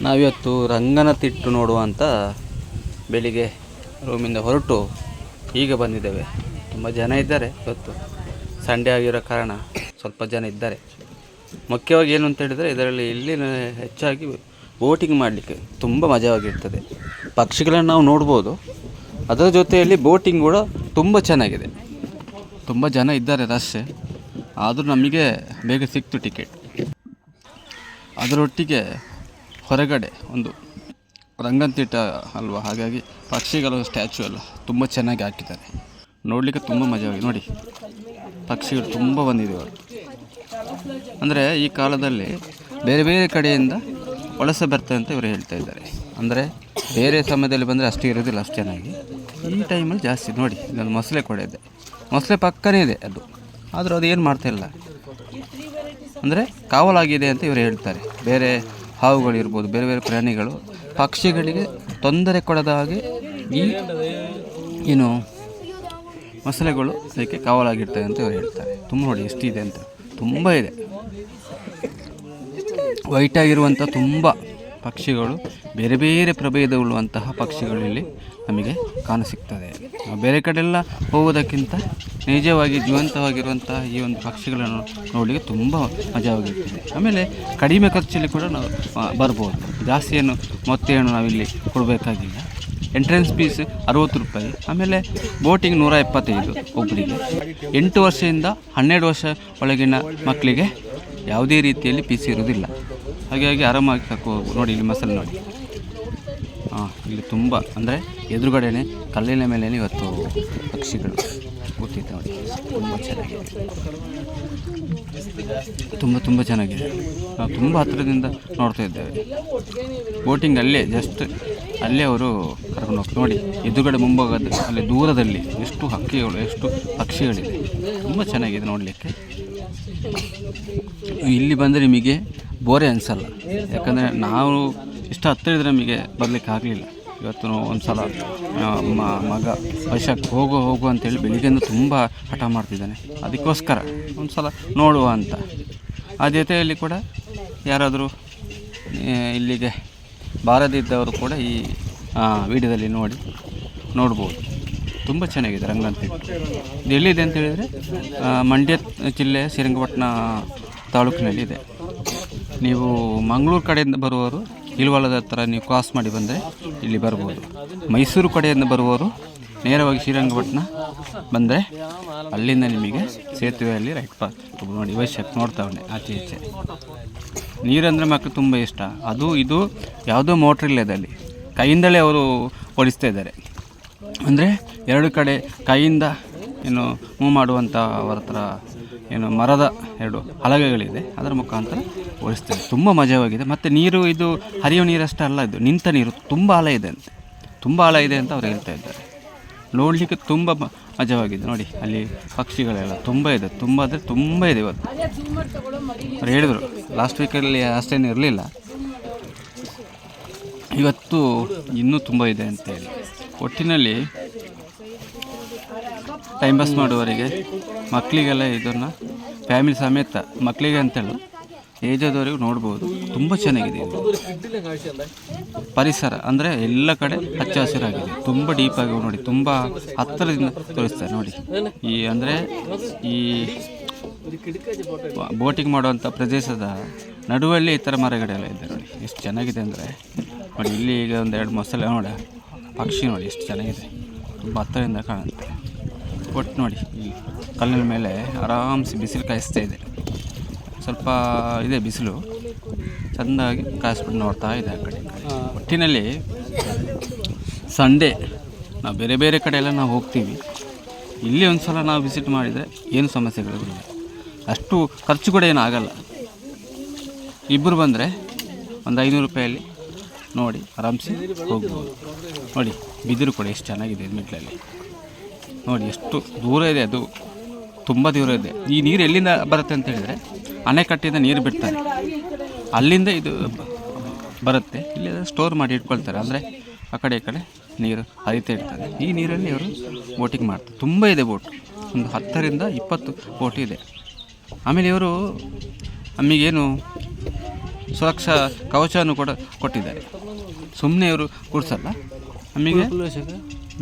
ನಾವಿವತ್ತು ರಂಗನತಿಟ್ಟು ನೋಡುವಂಥ ಬೆಳಿಗ್ಗೆ ರೂಮಿಂದ ಹೊರಟು ಈಗ ಬಂದಿದ್ದೇವೆ. ತುಂಬ ಜನ ಇದ್ದಾರೆ ಇವತ್ತು. ಸಂಡೇ ಆಗಿರೋ ಕಾರಣ ಸ್ವಲ್ಪ ಜನ ಇದ್ದಾರೆ. ಮುಖ್ಯವಾಗಿ ಏನು ಅಂತ ಹೇಳಿದರೆ ಇದರಲ್ಲಿ ಇಲ್ಲಿ ಹೆಚ್ಚಾಗಿ ಬೋಟಿಂಗ್ ಮಾಡಲಿಕ್ಕೆ ತುಂಬ ಮಜವಾಗಿರ್ತದೆ. ಪಕ್ಷಿಗಳನ್ನು ನಾವು ನೋಡ್ಬೋದು. ಅದರ ಜೊತೆಯಲ್ಲಿ ಬೋಟಿಂಗ್ ಕೂಡ ತುಂಬ ಚೆನ್ನಾಗಿದೆ. ತುಂಬ ಜನ ಇದ್ದಾರೆ ರಸ್ತೆ ಆದರೂ ನಮಗೆ ಬೇಗ ಸಿಕ್ತು ಟಿಕೆಟ್. ಅದರೊಟ್ಟಿಗೆ ಹೊರಗಡೆ ಒಂದು ರಂಗಂತಿಟ್ಟ ಅಲ್ವಾ? ಹಾಗಾಗಿ ಪಕ್ಷಿಗಳ ಸ್ಟ್ಯಾಚು ಅಲ್ಲ ತುಂಬ ಚೆನ್ನಾಗಿ ಹಾಕಿದ್ದಾರೆ. ನೋಡಲಿಕ್ಕೆ ತುಂಬ ಮಜವಾಗಿ ನೋಡಿ, ಪಕ್ಷಿಗಳು ತುಂಬ ಬಂದಿದೆ ಅವರು ಅಂದರೆ ಈ ಕಾಲದಲ್ಲಿ ಬೇರೆ ಬೇರೆ ಕಡೆಯಿಂದ ವಲಸೆ ಬರ್ತದೆ ಅಂತ ಇವರು ಹೇಳ್ತಾ ಇದ್ದಾರೆ. ಅಂದರೆ ಬೇರೆ ಸಮಯದಲ್ಲಿ ಬಂದರೆ ಅಷ್ಟು ಇರೋದಿಲ್ಲ, ಅಷ್ಟು ಚೆನ್ನಾಗಿ. ಈ ಟೈಮಲ್ಲಿ ಜಾಸ್ತಿ. ನೋಡಿ ಇಲ್ಲೊಂದು ಮೊಸಳೆ ಕೊಡೆ ಇದೆ. ಮೊಸಳೆ ಪಕ್ಕನೇ ಇದೆ ಅದು. ಆದರೂ ಅದು ಏನು ಮಾಡ್ತಾ ಇಲ್ಲ? ಅಂದರೆ ಕಾವಲಾಗಿದೆ ಅಂತ ಇವರು ಹೇಳ್ತಾರೆ. ಬೇರೆ ಹಾವುಗಳಿರ್ಬೋದು, ಬೇರೆ ಬೇರೆ ಪ್ರಾಣಿಗಳು, ಪಕ್ಷಿಗಳಿಗೆ ತೊಂದರೆ ಕೊಡದ ಹಾಗೆ ಈ ಏನು ಮೊಸಳೆಗಳು ಅದಕ್ಕೆ ಕಾವಲಾಗಿರ್ತವೆ ಅಂತ ಇವರು ಹೇಳ್ತಾರೆ. ತುಂಬ ನೋಡಿ ಎಷ್ಟಿದೆ ಅಂತ. ತುಂಬ ಇದೆ. ವೈಟ್ ಆಗಿರುವಂಥ ತುಂಬ ಪಕ್ಷಿಗಳು, ಬೇರೆ ಬೇರೆ ಪ್ರಭೇದ ಉಳ್ಳುವಂತಹ ಪಕ್ಷಿಗಳಲ್ಲಿ ನಮಗೆ ಕಾಣಸಿಗ್ತದೆ. ಬೇರೆ ಕಡೆಲ್ಲ ಹೋಗೋದಕ್ಕಿಂತ ನಿಜವಾಗಿ ಜೀವಂತವಾಗಿರುವಂತಹ ಈ ಒಂದು ಪಕ್ಷಿಗಳನ್ನು ನೋಡಲಿಕ್ಕೆ ತುಂಬ ಮಜವಾಗಿರ್ತದೆ. ಆಮೇಲೆ ಕಡಿಮೆ ಖರ್ಚಲ್ಲಿ ಕೂಡ ನಾವು ಬರ್ಬೋದು. ಜಾಸ್ತಿ ಏನು ನಾವಿಲ್ಲಿ ಕೊಡಬೇಕಾಗಿಲ್ಲ. ಎಂಟ್ರೆನ್ಸ್ ಫೀಸ್ ಅರುವತ್ತು ರೂಪಾಯಿ. ಆಮೇಲೆ ಬೋಟಿಂಗ್ ನೂರ ಎಪ್ಪತ್ತೈದು ಒಬ್ಬರಿಗೆ ಎಂಟು ವರ್ಷದಿಂದ ಹನ್ನೆರಡು ವರ್ಷ ಒಳಗಿನ ಮಕ್ಕಳಿಗೆ ಯಾವುದೇ ರೀತಿಯಲ್ಲಿ ಫೀಸ್ ಇರುವುದಿಲ್ಲ. ಹಾಗಾಗಿ ಆರಾಮಾಗಿ ಹೋಗ್ಬೋದು. ನೋಡಿ ಇಲ್ಲಿ ಮಸಾಲೆ ನೋಡಿ. ಹಾಂ ಇಲ್ಲಿ ತುಂಬ ಅಂದರೆ ಎದುರುಗಡೆನೆ ಕಲ್ಲಿನ ಮೇಲೆ ಇವತ್ತು ಪಕ್ಷಿಗಳು. ಕೂತಿದೆ ನೋಡಿ ತುಂಬ ಚೆನ್ನಾಗಿದೆ. ತುಂಬ ತುಂಬ ಚೆನ್ನಾಗಿದೆ. ನಾವು ತುಂಬ ಹತ್ತಿರದಿಂದ ನೋಡ್ತಾ ಇದ್ದೇವೆ. ಬೋಟಿಂಗ್ ಅಲ್ಲೇ ಜಸ್ಟ್ ಅಲ್ಲೇ ಅವರು ಕರ್ಕೊಂಡು ಹೋಗ್ತಾರೆ. ನೋಡಿ, ಎದುರುಗಡೆ ಮುಂಭಾಗದ, ಅಲ್ಲಿ ದೂರದಲ್ಲಿ ಎಷ್ಟು ಹಕ್ಕಿಗಳು, ಎಷ್ಟು ಪಕ್ಷಿಗಳಿದೆ ತುಂಬ ಚೆನ್ನಾಗಿದೆ ನೋಡಲಿಕ್ಕೆ. ಇಲ್ಲಿ ಬಂದರೆ ನಿಮಗೆ ಬೋರೆ ಅನಿಸಲ್ಲ. ಯಾಕಂದರೆ ನಾವು ಇಷ್ಟು ಹತ್ತಿರ ಇದ್ದರೆ ನಮಗೆ ಬರಲಿಕ್ಕೆ ಆಗಲಿಲ್ಲ. ಇವತ್ತು ಒಂದು ಸಲ ಮಗ ವರ್ಷಕ್ಕೆ ಹೋಗು ಹೋಗು ಅಂತೇಳಿ ಬೆಳಿಗ್ಗೆಯಿಂದ ತುಂಬ ಹಠ ಮಾಡ್ತಿದ್ದಾನೆ. ಅದಕ್ಕೋಸ್ಕರ ಒಂದು ಸಲ ನೋಡುವ ಅಂತ. ಆ ಜೊತೆಯಲ್ಲಿ ಕೂಡ ಯಾರಾದರೂ ಇಲ್ಲಿಗೆ ಬಾರದಿದ್ದವರು ಕೂಡ ಈ ವಿಡಿಯೋದಲ್ಲಿ ನೋಡಿ, ನೋಡ್ಬೋದು. ತುಂಬ ಚೆನ್ನಾಗಿದೆ ರಂಗಂತಿಟ್ಟು ಎಲ್ಲಿದೆ ಅಂತ ಹೇಳಿದರೆ ಮಂಡ್ಯ ಜಿಲ್ಲೆ ಶ್ರೀರಂಗಪಟ್ಟಣ ತಾಲೂಕಿನಲ್ಲಿದೆ. ನೀವು ಮಂಗಳೂರು ಕಡೆಯಿಂದ ಬರುವವರು ಇಲ್ವಾಲದ ಹತ್ರ ನೀವು ಕ್ರಾಸ್ ಮಾಡಿ ಬಂದರೆ ಇಲ್ಲಿ ಬರ್ಬೋದು. ಮೈಸೂರು ಕಡೆಯಿಂದ ಬರುವವರು ನೇರವಾಗಿ ಶ್ರೀರಂಗಪಟ್ಟಣ ಬಂದರೆ ಅಲ್ಲಿಂದ ನಿಮಗೆ ಸೇತುವೆಯಲ್ಲಿ ರೈಟ್ ಪಾತ್ ನೋಡಿ ವೈಶಾಖ್ ನೋಡ್ತಾವನೆ ಆಚೆ ಈಚೆ. ನೀರಂದರೆ ಮಕ್ಕಳು ತುಂಬ ಇಷ್ಟ. ಅದು ಇದು ಯಾವುದೋ ಮೋಟ್ರ್ ಇಲ್ಲ ಅಲ್ಲಿ. ಕೈಯಿಂದಲೇ ಅವರು ಓಡಿಸ್ತಾ ಇದ್ದಾರೆ. ಅಂದರೆ ಎರಡು ಕಡೆ ಕೈಯಿಂದ ಏನು ಮೂವ್ ಮಾಡುವಂಥ ಅವರ ಹತ್ರ ಏನು ಮರದ ಎರಡು ಹಲಗೆಗಳಿದೆ, ಅದರ ಮುಖಾಂತರ ಓಡಿಸ್ತೇವೆ ತುಂಬ ಮಜವಾಗಿದೆ ಮತ್ತು ನೀರು, ಇದು ಹರಿಯುವ ನೀರಷ್ಟೇ ಅಲ್ಲ, ಇದು ನಿಂತ ನೀರು, ತುಂಬ ಆಳ ಇದೆ ಅಂತ. ತುಂಬ ಆಳ ಇದೆ ಅಂತ ಅವ್ರು ಹೇಳ್ತಾ ಇದ್ದಾರೆ. ನೋಡಲಿಕ್ಕೆ ತುಂಬ ಮಜವಾಗಿದೆ ನೋಡಿ, ಅಲ್ಲಿ ಪಕ್ಷಿಗಳೆಲ್ಲ ತುಂಬ ಇದೆ. ತುಂಬ ಅಂದರೆ ತುಂಬ ಇದೆ ಇವತ್ತು. ಅವ್ರು ಹೇಳಿದರು ಲಾಸ್ಟ್ ವೀಕಲ್ಲಿ ಅಷ್ಟೇನು ಇರಲಿಲ್ಲ. ಇವತ್ತು ಇನ್ನೂ ತುಂಬ ಇದೆ ಅಂತ ಹೇಳಿ. ಒಟ್ಟಿನಲ್ಲಿ ಟೈಮ್ ಪಾಸ್ ಮಾಡುವವರಿಗೆ ಮಕ್ಕಳಿಗೆಲ್ಲ ಇದನ್ನು ಫ್ಯಾಮಿಲಿ ಸಮೇತ ಮಕ್ಕಳಿಗೆ ಅಂತೇಳಿ ಏಜಾದವರೆಗೂ ನೋಡ್ಬೋದು. ತುಂಬ ಚೆನ್ನಾಗಿದೆ ಪರಿಸರ ಅಂದರೆ ಎಲ್ಲ ಕಡೆ ಹಚ್ಚ ಹಸಿರಾಗಿದೆ ತುಂಬ ಡೀಪಾಗಿ ನೋಡಿ, ತುಂಬ ಹತ್ತಿರದಿಂದ ತೋರಿಸ್ತಾರೆ ನೋಡಿ. ಈ ಅಂದರೆ ಈ ಬೋಟಿಂಗ್ ಮಾಡುವಂಥ ಪ್ರದೇಶದ ನಡುವಲ್ಲಿ ಈ ಥರ ಮರಗಳೆಲ್ಲ ಇದೆ ನೋಡಿ. ಎಷ್ಟು ಚೆನ್ನಾಗಿದೆ ಅಂದರೆ. ನೋಡಿ, ಇಲ್ಲಿ ಈಗ ಒಂದು ಎರಡು ಮೊಸಳೆ ನೋಡಿ, ಪಕ್ಷಿ ನೋಡಿ, ಎಷ್ಟು ಚೆನ್ನಾಗಿದೆ. ತುಂಬ ಹತ್ತಿರದಿಂದ ಕಾಣುತ್ತೆ. ಒಟ್ಟು ನೋಡಿ, ಈ ಕಲ್ಲಿನ ಮೇಲೆ ಆರಾಮ್ಸಿ ಬಿಸಿಲು ಕಾಯಿಸ್ತಾ ಇದೆ. ಸ್ವಲ್ಪ ಇದೆ ಬಿಸಿಲು, ಚೆಂದಾಗಿ ಕಾಯಿಸ್ಬಿಟ್ಟು ನೋಡ್ತಾ ಇದೆ ಆ ಕಡೆ. ಒಟ್ಟಿನಲ್ಲಿ ಸಂಡೇ, ನಾವು ಬೇರೆ ಬೇರೆ ಕಡೆ ಎಲ್ಲ ನಾವು ಹೋಗ್ತೀವಿ. ಇಲ್ಲಿ ಒಂದು ಸಲ ನಾವು ವಿಸಿಟ್ ಮಾಡಿದರೆ ಏನು ಸಮಸ್ಯೆಗಳಿಲ್ಲ ಅಷ್ಟು ಖರ್ಚು ಕೂಡ ಏನು ಆಗಲ್ಲ. ಇಬ್ಬರು ಬಂದರೆ ಒಂದು ಐನೂರು ರೂಪಾಯಲ್ಲಿ ನೋಡಿ, ಆರಾಮ್ಸಿ? ಹೋಗ್ಬೋದು ನೋಡಿ, ಬಿದಿರು ಕೂಡ ಎಷ್ಟು ಚೆನ್ನಾಗಿದೆ ಮೆಟ್ಲಲ್ಲಿ ನೋಡಿ, ಎಷ್ಟು ದೂರ ಇದೆ ಅದು. ತುಂಬ ದೂರ ಇದೆ. ಈ ನೀರು ಎಲ್ಲಿಂದ ಬರುತ್ತೆ ಅಂತ ಹೇಳಿದರೆ, ಅಣೆಕಟ್ಟಿಂದ ನೀರು ಬಿಡ್ತಾರೆ. ಅಲ್ಲಿಂದ ಇದು ಬರುತ್ತೆ. ಇಲ್ಲಿ ಸ್ಟೋರ್ ಮಾಡಿ ಇಟ್ಕೊಳ್ತಾರೆ. ಅಂದರೆ ಆ ಕಡೆ, ಈ ಕಡೆ ನೀರು ಹರಿತಾ ಇರ್ತದೆ. ಈ ನೀರಲ್ಲಿ ಅವರು ಬೋಟಿಂಗ್ ಮಾಡ್ತಾರೆ. ತುಂಬ ಇದೆ ಬೋಟ್ ಒಂದು ಹತ್ತರಿಂದ ಇಪ್ಪತ್ತು ಬೋಟ್ ಇದೆ. ಆಮೇಲೆ ಇವರು ನಮಗೇನು ಸುರಕ್ಷಾ ಕವಚವನ್ನು ಕೂಡ ಕೊಟ್ಟಿದ್ದಾರೆ. ಸುಮ್ಮನೆ ಇವರು ಕೂರಿಸಲ್ಲ? ನಮಗೆ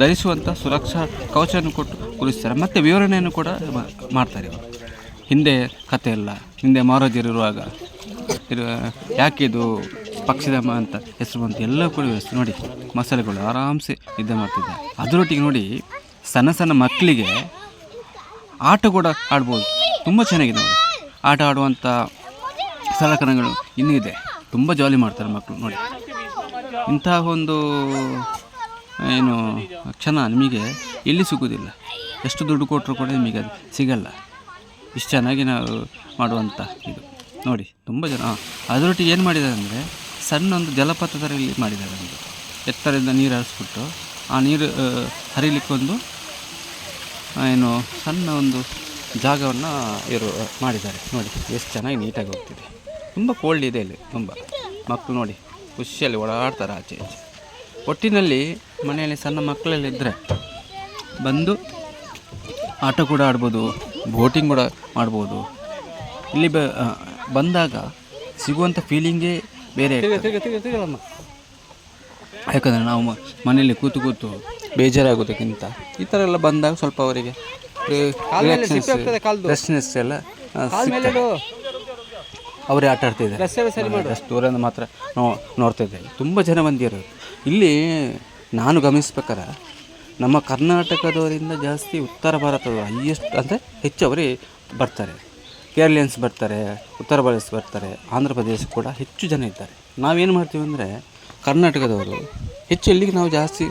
ಧರಿಸುವಂಥ ಸುರಕ್ಷಾ ಕವಚವನ್ನು ಕೊಟ್ಟು ಕೂರಿಸ್ತಾರೆ. ಮತ್ತು ವಿವರಣೆಯನ್ನು ಕೂಡ ಮಾಡ್ತಾರೆ ಇವರು. ಹಿಂದೆ ಕತೆ ಎಲ್ಲ ಹಿಂದೆ ಮಹಾರಾಜರಿರುವಾಗ ಇರುವ, ಯಾಕೆ ಇದು ಪಕ್ಷಿಧಾಮ ಅಂತ ಹೆಸರು ಬಂತು? ಎಲ್ಲ ಕೂಡ ವ್ಯವಸ್ಥೆ ನೋಡಿ. ಮಸಾಲೆಗಳು ಆರಾಮ್ಸೆ ಇದ್ದ ಮಾಡ್ತಿದ್ದೆ ಅದರೊಟ್ಟಿಗೆ ನೋಡಿ, ಸಣ್ಣ ಸಣ್ಣ ಮಕ್ಕಳಿಗೆ ಆಟ ಕೂಡ ಆಡ್ಬೋದು. ತುಂಬ ಚೆನ್ನಾಗಿದೆ ನೋಡಿ. ಆಟ ಆಡುವಂಥ ಸಲಕರಣೆಗಳು ಇನ್ನೂ ಇದೆ. ತುಂಬ ಜಾಲಿ ಮಾಡ್ತಾರೆ ಮಕ್ಕಳು ನೋಡಿ. ಇಂತಹ ಒಂದು, ಏನು, ಕ್ಷಣ ನಿಮಗೆ ಎಲ್ಲಿ ಸಿಗೋದಿಲ್ಲ ಎಷ್ಟು ದುಡ್ಡು ಕೊಟ್ಟರು ಕೂಡ ನಿಮಗೆ ಅದು ಸಿಗಲ್ಲ. ಇಷ್ಟು ಚೆನ್ನಾಗಿ ನಾವು ಮಾಡುವಂಥ ಇದು. ನೋಡಿ, ತುಂಬ ಜನ ಅದರೊಟ್ಟಿಗೆ ಏನು ಮಾಡಿದ್ದಾರೆ ಅಂದರೆ ಸಣ್ಣ ಒಂದು ಜಲಪಾತ ಮಾಡಿದ್ದಾರೆ ಒಂದು ಎತ್ತರದಿಂದ ನೀರು ಹರಿಸ್ಬಿಟ್ಟು, ಆ ನೀರು ಹರಿಲಿಕ್ಕೊಂದು ಏನು, ಸಣ್ಣ ಒಂದು ಜಾಗವನ್ನು ಇವರು ಮಾಡಿದ್ದಾರೆ. ನೋಡಿ, ಎಷ್ಟು ಚೆನ್ನಾಗಿ ನೀಟಾಗಿ ಹೋಗ್ತಿದೆ. ತುಂಬ ಕೋಲ್ಡ್ ಇದೆ ಇಲ್ಲಿ, ತುಂಬ. ಮಕ್ಕಳು ನೋಡಿ. ಖುಷಿಯಲ್ಲಿ ಓಡಾಡ್ತಾರೆ ಆಚೆ ಈಚೆ. ಒಟ್ಟಿನಲ್ಲಿ ಮನೆಯಲ್ಲಿ ಸಣ್ಣ ಮಕ್ಕಳೆಲ್ಲಿದ್ದರೆ ಬಂದು ಆಟ ಕೂಡ ಆಡ್ಬೋದು ಬೋಟಿಂಗ್ ಕೂಡ ಮಾಡ್ಬೋದು. ಇಲ್ಲಿ ಬ ಬಂದಾಗ ಸಿಗುವಂಥ ಫೀಲಿಂಗೇ ಬೇರೆ. ಯಾಕಂದರೆ ನಾವು ಮನೆಯಲ್ಲಿ ಕೂತು ಕೂತು ಬೇಜಾರಾಗೋದಕ್ಕಿಂತ ಈ ಥರ ಎಲ್ಲ ಬಂದಾಗ ಸ್ವಲ್ಪ ಅವರಿಗೆ ರೆಸ್ಟ್ನೆಸ್ ಎಲ್ಲ. ಅವರೇ ಆಟ ಆಡ್ತಿದ್ದಾರೆ. ಅಷ್ಟು ದೂರದಿಂದ ಮಾತ್ರ ನೋ ನೋಡ್ತಾ ಇದ್ದೇವೆ ತುಂಬ ಜನ ಬಂದಿರು ಇಲ್ಲಿ ನಾನು ಗಮನಿಸ್ಬೇಕಾರೆ ನಮ್ಮ ಕರ್ನಾಟಕದವರಿಂದ ಜಾಸ್ತಿ ಉತ್ತರ ಭಾರತದವರು ಹೈಯೆಸ್ಟ್ ಅಂದರೆ ಹೆಚ್ಚು ಅವರೇ ಬರ್ತಾರೆ. ಕೇರಳಿಯನ್ಸ್ ಬರ್ತಾರೆ ಉತ್ತರ ಪ್ರದೇಶ ಬರ್ತಾರೆ ಆಂಧ್ರ ಪ್ರದೇಶ ಕೂಡ ಹೆಚ್ಚು ಜನ ಇದ್ದಾರೆ. ನಾವೇನು ಮಾಡ್ತೀವಿ ಅಂದರೆ ಕರ್ನಾಟಕದವರು ಹೆಚ್ಚು ಎಲ್ಲಿಗೆ ನಾವು ಜಾಸ್ತಿ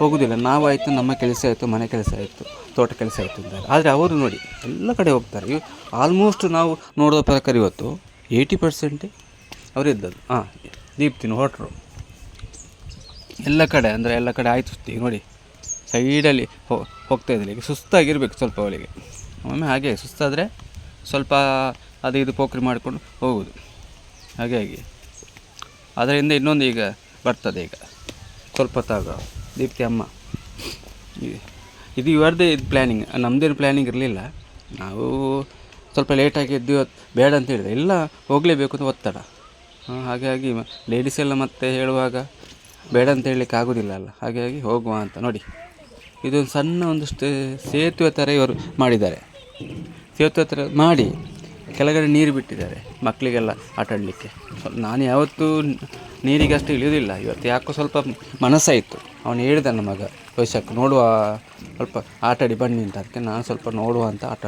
ಹೋಗೋದಿಲ್ಲ. ನಾವಾಯಿತು ನಮ್ಮ ಕೆಲಸ ಆಯಿತು ಮನೆ ಕೆಲಸ ಆಯಿತು ತೋಟ ಕೆಲಸ ಆಯಿತು ಅಂತಾರೆ. ಆದರೆ ಅವರು ನೋಡಿ ಎಲ್ಲ ಕಡೆ ಹೋಗ್ತಾರೆ. ಆಲ್ಮೋಸ್ಟ್ ನಾವು ನೋಡೋ ಪ್ರಕಾರ ಇವತ್ತು ಏಯ್ಟಿ ಪರ್ಸೆಂಟ್ ಅವರಿದ್ದದ್ದು ಹಾಂ ದೀಪ್ತಿನ ಹೊರಟರು ಎಲ್ಲ ಕಡೆ, ಅಂದರೆ ಎಲ್ಲ ಕಡೆ ಆಯ್ತು ಸುತ್ತಿ, ನೋಡಿ. ಸೈಡಲ್ಲಿ ಹೋಗ್ತಾ ಇದ್ದಿಲ್ಲ. ಈಗ ಸುಸ್ತಾಗಿರ್ಬೇಕು ಸ್ವಲ್ಪ ಅವಳಿಗೆ. ಒಮ್ಮೆ ಹಾಗೆ, ಸುಸ್ತಾದರೆ ಸ್ವಲ್ಪ ಅದು ಇದು ಪೋಖ್ರಿ ಮಾಡಿಕೊಂಡು ಹೋಗೋದು. ಹಾಗಾಗಿ ಅದರಿಂದ ಇನ್ನೊಂದು ಈಗ ಬರ್ತದೆ ಈಗ. ಸ್ವಲ್ಪ ತಾಗ ದೀಪ್ತಿ ಅಮ್ಮ. ಇದು ಇವರದೇ ಇದು ಪ್ಲ್ಯಾನಿಂಗ್ ನಮ್ಮದೇನು ಪ್ಲ್ಯಾನಿಂಗ್ ಇರಲಿಲ್ಲ. ನಾವು ಸ್ವಲ್ಪ ಲೇಟಾಗಿ ಎದ್ದು ಬೇಡ ಅಂತ ಹೇಳಿದೆ. ಇಲ್ಲ ಹೋಗಲೇಬೇಕು ಅಂತ ಒತ್ತಡ. ಹಾಗಾಗಿ ಲೇಡೀಸ್ ಎಲ್ಲ ಮತ್ತೆ ಹೇಳುವಾಗ ಬೇಡ ಅಂತ ಹೇಳಲಿಕ್ಕೆ ಆಗೋದಿಲ್ಲ ಅಲ್ಲ. ಹಾಗಾಗಿ ಹೋಗುವ ಅಂತ ನೋಡಿ. ಇದೊಂದು ಸಣ್ಣ ಒಂದು ಸೇತುವೆ ಥರ ಇವರು ಮಾಡಿದ್ದಾರೆ. ಸೇತುವೆ ಥರ ಮಾಡಿ ಕೆಳಗಡೆ ನೀರು ಬಿಟ್ಟಿದ್ದಾರೆ ಮಕ್ಕಳಿಗೆಲ್ಲ ಆಟ ಆಡಲಿಕ್ಕೆ. ನಾನು ಯಾವತ್ತೂ ನೀರಿಗೆ ಅಷ್ಟು ಇಳಿಯೋದಿಲ್ಲ ಇವತ್ತು ಯಾಕೋ ಸ್ವಲ್ಪ ಮನಸ್ಸಾಯಿತು. ಅವನು ಹೇಳಿದ ನನ್ನ ಮಗ, ವೈಶಾಖ್, ನೋಡುವ ಸ್ವಲ್ಪ ಆಟಾಡಿ ಬನ್ನಿ ಅಂತ ಅದಕ್ಕೆ ನಾನು ಸ್ವಲ್ಪ ನೋಡುವ ಅಂತ ಆಟ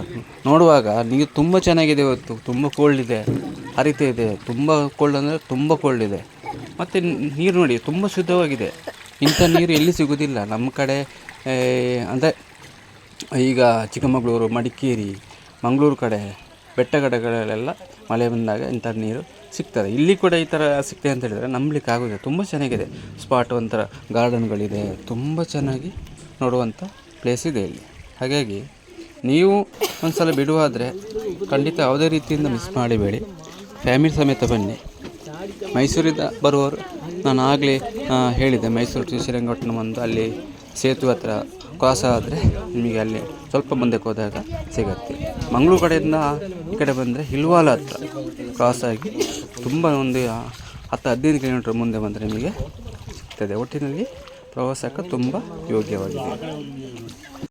ನೋಡುವಾಗ ನೀರು ತುಂಬ ಚೆನ್ನಾಗಿದೆ ಇವತ್ತು, ತುಂಬ ಕೋಲ್ಡ್ ಇದೆ, ಹರಿತಾ ಇದೆ, ತುಂಬ ಕೋಲ್ಡ್ ಅಂದರೆ ತುಂಬ ಕೋಲ್ಡ್ ಇದೆ. ಮತ್ತು ನೀರು ನೋಡಿ, ತುಂಬ ಶುದ್ಧವಾಗಿದೆ. ಇಂಥ ನೀರು ಎಲ್ಲಿ ಸಿಗೋದಿಲ್ಲ. ನಮ್ಮ ಕಡೆ ಅಂದರೆ ಈಗ ಚಿಕ್ಕಮಗಳೂರು, ಮಡಿಕೇರಿ, ಮಂಗಳೂರು ಕಡೆ ಬೆಟ್ಟ ಕಡೆಗಳಲ್ಲೆಲ್ಲ ಮಳೆ ಬಂದಾಗ ಇಂಥ ನೀರು ಸಿಗ್ತದೆ. ಇಲ್ಲಿ ಕೂಡ ಈ ಥರ ಸಿಗ್ತದೆ ಅಂತ ಹೇಳಿದರೆ ನಂಬಲಿಕ್ಕೆ ಆಗೋದಿಲ್ಲ. ತುಂಬ ಚೆನ್ನಾಗಿದೆ. ಸ್ಪಾಟ್ ಒಂಥರ, ಗಾರ್ಡನ್ಗಳಿದೆ. ತುಂಬ ಚೆನ್ನಾಗಿ ನೋಡುವಂಥ ಪ್ಲೇಸ್ ಇದೆ ಇಲ್ಲಿ. ಹಾಗಾಗಿ ನೀವು ಒಂದು ಸಲ ಬಿಡುವಾದರೆ ಖಂಡಿತ ಯಾವುದೇ ರೀತಿಯಿಂದ ಮಿಸ್ ಮಾಡಿಬೇಡಿ. ಫ್ಯಾಮಿಲಿ ಸಮೇತ ಬನ್ನಿ. ಮೈಸೂರಿಂದ ಬರುವವರು, ನಾನು ಆಗಲೇ ಹೇಳಿದೆ ಮೈಸೂರು ಟು ಶ್ರೀರಂಗಪಟ್ಟಣ ಒಂದು ಅಲ್ಲಿ ಸೇತುವೆ ಹತ್ರ ಕ್ರಾಸ್ ಆದರೆ ನಿಮಗೆ ಅಲ್ಲಿ ಸ್ವಲ್ಪ ಮುಂದಕ್ಕೆ ಹೋದಾಗ ಸಿಗತ್ತೆ. ಮಂಗಳೂರು ಕಡೆಯಿಂದ ಈ ಕಡೆ ಬಂದರೆ ಹಿಲ್ವಾಲ ಹತ್ರ ಕ್ರಾಸ್ ಆಗಿ ತುಂಬ ಒಂದು ಹತ್ತು ಹದಿನೈದು ಕಿಲೋಮೀಟ್ರ್ ಮುಂದೆ ಬಂದರೆ ನಿಮಗೆ ಸಿಗ್ತದೆ. ಒಟ್ಟಿನಲ್ಲಿ ಪ್ರವಾಸಕ್ಕೆ ತುಂಬ ಯೋಗ್ಯವಾಗಿದೆ.